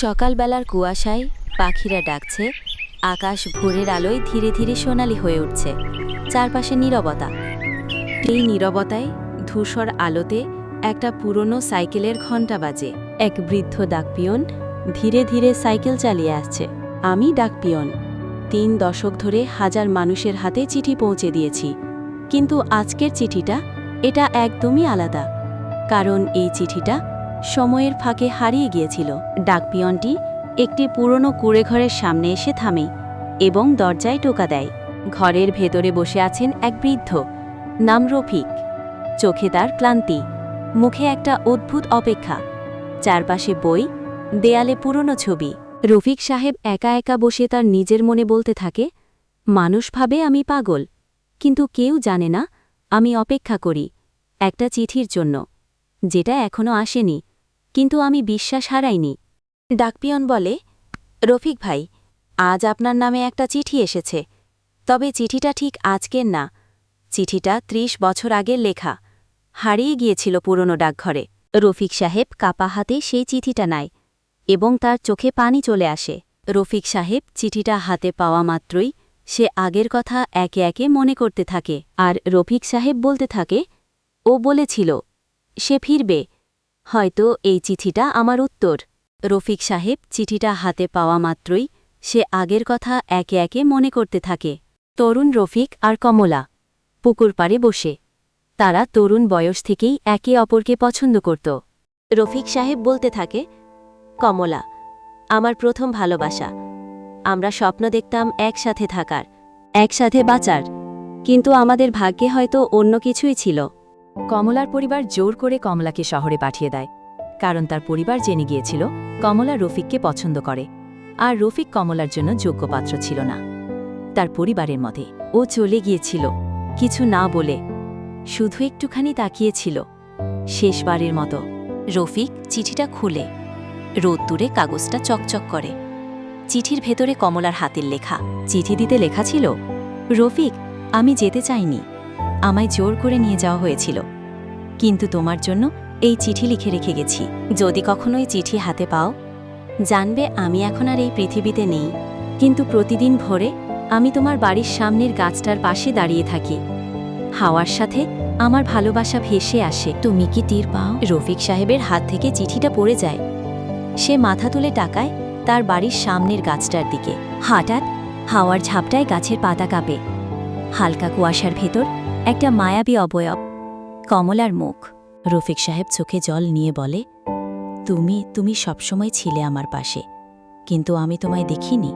সকালবেলার কুয়াশায় পাখিরা ডাকছে, আকাশ ভোরের আলোয় ধীরে ধীরে সোনালি হয়ে উঠছে, চারপাশে নীরবতা। এই নীরবতায় ধূসর আলোতে একটা পুরনো সাইকেলের ঘণ্টা বাজে। এক বৃদ্ধ ডাকপিয়ন ধীরে ধীরে সাইকেল চালিয়ে আসছে। আমি ডাকপিয়ন। তিন দশক ধরে হাজার মানুষের হাতে চিঠি পৌঁছে দিয়েছি। কিন্তু আজকের চিঠিটা এটা একদমই আলাদা। কারণ এই চিঠিটা সময়ের ফাঁকে হারিয়ে গিয়েছিল। ডাকপিয়নটি একটি পুরনো কুড়েঘরের সামনে এসে থামে এবং দরজায় টোকা দেয়। ঘরের ভেতরে বসে আছেন এক বৃদ্ধ, নাম রফিক। চোখে তার ক্লান্তি, মুখে একটা অদ্ভুত অপেক্ষা। চারপাশে বই, দেয়ালে পুরনো ছবি। রফিক সাহেব একা একা বসে তার নিজের মনে বলতে থাকে, মানুষ ভাবে আমি পাগল, কিন্তু কেউ জানে না আমি অপেক্ষা করি একটা চিঠির জন্য, যেটা এখনও আসেনি। কিন্তু আমি বিশ্বাস হারাইনি। ডাকপিয়ন বলে, রফিক ভাই, আজ আপনার নামে একটা চিঠি এসেছে। তবে চিঠিটা ঠিক আজকের না। চিঠিটা ত্রিশ বছর আগের লেখা। হারিয়ে গিয়েছিল পুরনো ডাকঘরে। রফিক সাহেব কাপা হাতে সেই চিঠিটা নেয় এবং তার চোখে পানি চলে আসে। রফিক সাহেব চিঠিটা হাতে পাওয়া মাত্রই সে আগের কথা একে একে মনে করতে থাকে। আর রফিক সাহেব বলতে থাকে, ও বলেছিল, সে ফিরবে। হয়তো এই চিঠিটা আমার উত্তর। রফিক সাহেব চিঠিটা হাতে পাওয়া মাত্রই সে আগের কথা একে একে মনে করতে থাকে। তরুণ রফিক আর কমলা পুকুর পাড়ে বসে। তারা তরুণ বয়স থেকেই একে অপরকে পছন্দ করত। রফিক সাহেব বলতে থাকে, কমলা, আমার প্রথম ভালোবাসা। আমরা স্বপ্ন দেখতাম একসাথে থাকার, একসাথে বাঁচার। কিন্তু আমাদের ভাগ্যে হয়তো অন্য কিছুই ছিল। কমলার পরিবার জোর করে কমলাকে শহরে পাঠিয়ে দেয়। কারণ তার পরিবার জেনে গিয়েছিল, কমলা রফিককে পছন্দ করে। আর রফিক কমলার জন্য যোগ্য পাত্র ছিল না। তার পরিবারের মতে, ও চলে গিয়েছিল। কিছু না বলে, শুধু একটুখানি তাকিয়েছিল। শেষবারের মতো, রফিক চিঠিটা খুলে রোদ্দুরে কাগজটা চকচক করে। চিঠির ভেতরে কমলার হাতের লেখা, চিঠি দিতে লেখা ছিল, রফিক, আমি যেতে চাইনি। আমায় জোর করে নিয়ে যাওয়া হয়েছিল। কিন্তু তোমার জন্য এই চিঠি লিখে রেখে গেছি। যদি কখনো এই চিঠি হাতে পাও, জানবে আমি এখন আর এই পৃথিবীতে নেই। কিন্তু প্রতিদিন ভোরে আমি তোমার বাড়ির সামনের গাছটার পাশে দাঁড়িয়ে থাকি। হাওয়ার সাথে আমার ভালোবাসা ভেসে আসে। তুমি কি তীর পাও? রফিক সাহেবের হাত থেকে চিঠিটা পড়ে যায়। সে মাথা তুলে টাকায় তার বাড়ির সামনের গাছটার দিকে। হঠাৎ হাওয়ার ঝাপটায় গাছের পাতা কাঁপে। হালকা কুয়াশার ভেতর একটা মায়াবী অবয়ব, কমলার মুখ। রফিক সাহেব চোখে জল নিয়ে বলে, তুমি তুমি সবসময় ছিলে আমার পাশে, কিন্তু আমি তোমায় দেখিনি।